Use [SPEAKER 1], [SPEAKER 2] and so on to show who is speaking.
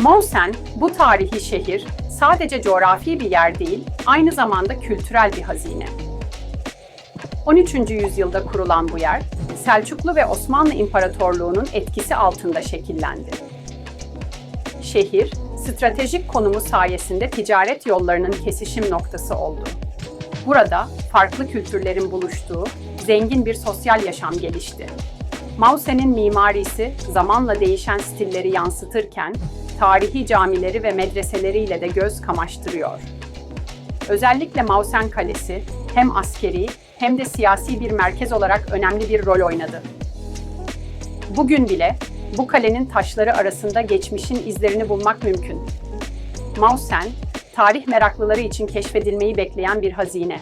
[SPEAKER 1] Mausen, bu tarihi şehir sadece coğrafi bir yer değil, aynı zamanda kültürel bir hazine. 13. yüzyılda kurulan bu yer, Selçuklu ve Osmanlı İmparatorluğu'nun etkisi altında şekillendi. Şehir, stratejik konumu sayesinde ticaret yollarının kesişim noktası oldu. Burada farklı kültürlerin buluştuğu zengin bir sosyal yaşam gelişti. Mause'nin mimarisi zamanla değişen stilleri yansıtırken tarihi camileri ve medreseleriyle de göz kamaştırıyor. Özellikle Mausen Kalesi hem askeri hem de siyasi bir merkez olarak önemli bir rol oynadı. Bugün bile bu kalenin taşları arasında geçmişin izlerini bulmak mümkün. Mausen, tarih meraklıları için keşfedilmeyi bekleyen bir hazine.